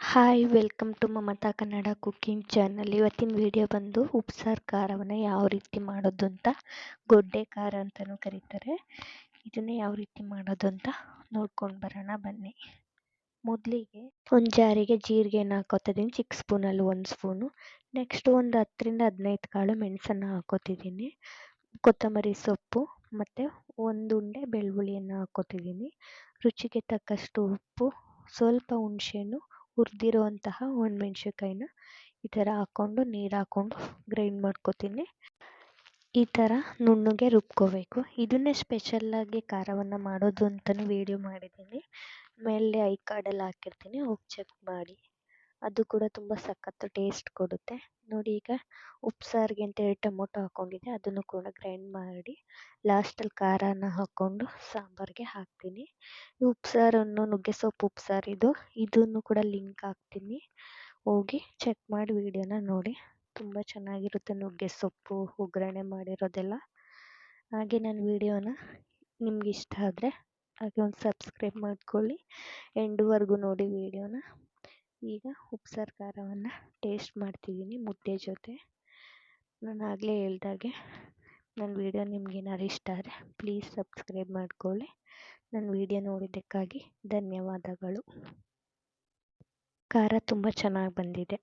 Hi welcome to Mamata Kannada cooking channel ಇವತ್ತಿನ video ಬಂದು ಉಪ್ಸಾರು ಖಾರವನ್ನು ಯಾವ ರೀತಿ ಮಾಡೋದು ಅಂತ ಗೊಡ್ಡೆ ಖಾರ ಅಂತಲೂ ಕರೀತಾರೆ. ಇದನ್ನು ಯಾವ ರೀತಿ ಮಾಡೋದು ಅಂತ ನೋಡ್ಕೊಂಡು ಬರೋಣ ಬನ್ನಿ. ಮೊದಲಿಗೆ ಒಂದು ಜಾರಿಗೆ ಜೀರಿಗೆನ ಹಾಕೋತಿದ್ದೀನಿ ಚಿಕ್ಕ ಸ್ಪೂನಲ್ಲಿ ಒಂದು ಸ್ಪೂನು. ನೆಕ್ಸ್ಟ್ ಒಂದು ಹತ್ತರಿಂದ ಹದಿನೈದು ಕಾಳು ಮೆಣಸನ್ನು ಹಾಕೋತಿದ್ದೀನಿ. ಕೊತ್ತಂಬರಿ ಸೊಪ್ಪು ಮತ್ತು ಒಂದು ಉಂಡೆ ಬೆಳ್ಳುಳ್ಳಿಯನ್ನು ಹಾಕೋತಿದ್ದೀನಿ. ರುಚಿಗೆ ತಕ್ಕಷ್ಟು ಉಪ್ಪು, ಸ್ವಲ್ಪ ಹುಣಸೆಹಣ್ಣು ಹುರಿದಿರುವಂತಹ ಒಣಮೆಣ್ಸಿನ್ಕಾಯಿನ ಈ ಥರ ಹಾಕ್ಕೊಂಡು, ನೀರು ಹಾಕ್ಕೊಂಡು ಗ್ರೈಂಡ್ ಮಾಡ್ಕೊತೀನಿ. ಈ ಥರ ನುಣ್ಣಗೆ ರುಬ್ಕೋಬೇಕು. ಇದನ್ನೇ ಸ್ಪೆಷಲ್ಲಾಗಿ ಖಾರವನ್ನು ಮಾಡೋದು ಅಂತಲೂ ವೀಡಿಯೋ ಮಾಡಿದ್ದೀನಿ. ಮೇಲೆ ಐ ಕಾರ್ಡಲ್ಲಿ ಹಾಕಿರ್ತೀನಿ. ಹೋಗಿ ಚೆಕ್ ಮಾಡಿ. ಅದು ಕೂಡ ತುಂಬ ಸಖತ್ತು ಟೇಸ್ಟ್ ಕೊಡುತ್ತೆ. ನೋಡಿ ಈಗ ಉಪ್ಸಾರಿಗೆ ಅಂತೇಳಿ ಟೊಮೊಟೊ ಹಾಕ್ಕೊಂಡಿದ್ದೆ ಅದನ್ನು ಕೂಡ ಗ್ರೈಂಡ್ ಮಾಡಿ ಲಾಸ್ಟಲ್ಲಿ ಖಾರನ ಹಾಕ್ಕೊಂಡು ಸಾಂಬಾರಿಗೆ ಹಾಕ್ತೀನಿ. ಉಪ್ಸಾರನ್ನು ನುಗ್ಗೆ ಸೊಪ್ಪು ಉಪ್ಸಾರು ಇದು, ಇದನ್ನು ಕೂಡ ಲಿಂಕ್ ಹಾಕ್ತೀನಿ. ಹೋಗಿ ಚೆಕ್ ಮಾಡಿ ವಿಡಿಯೋನ ನೋಡಿ. ತುಂಬ ಚೆನ್ನಾಗಿರುತ್ತೆ ನುಗ್ಗೆ ಸೊಪ್ಪು ಒಗ್ಗರಣೆ ಮಾಡಿರೋದೆಲ್ಲ. ಹಾಗೆ ನನ್ನ ವಿಡಿಯೋನ ನಿಮ್ಗೆ ಇಷ್ಟ ಆದರೆ ಹಾಗೆ ಒಂದು ಸಬ್ಸ್ಕ್ರೈಬ್ ಮಾಡ್ಕೊಳ್ಳಿ. ಎಂಡ್ವರೆಗೂ ನೋಡಿ ವಿಡಿಯೋನ ಈಗ ಉಪ್ಸಾರು ಖಾರವನ್ನು ಟೇಸ್ಟ್ ಮಾಡ್ತಿದ್ದೀನಿ ಮುದ್ದೆ ಜೊತೆ. ನಾನು ಆಗಲೇ ಹೇಳ್ದಾಗೆ ನನ್ನ ವಿಡಿಯೋ ನಿಮ್ಗೇನಾದ್ರು ಇಷ್ಟ ಆದರೆ ಪ್ಲೀಸ್ ಸಬ್ಸ್ಕ್ರೈಬ್ ಮಾಡ್ಕೊಳ್ಳಿ. ನನ್ನ ವಿಡಿಯೋ ನೋಡಿದ್ದಕ್ಕಾಗಿ ಧನ್ಯವಾದಗಳು. ಖಾರ ತುಂಬ ಚೆನ್ನಾಗಿ ಬಂದಿದೆ.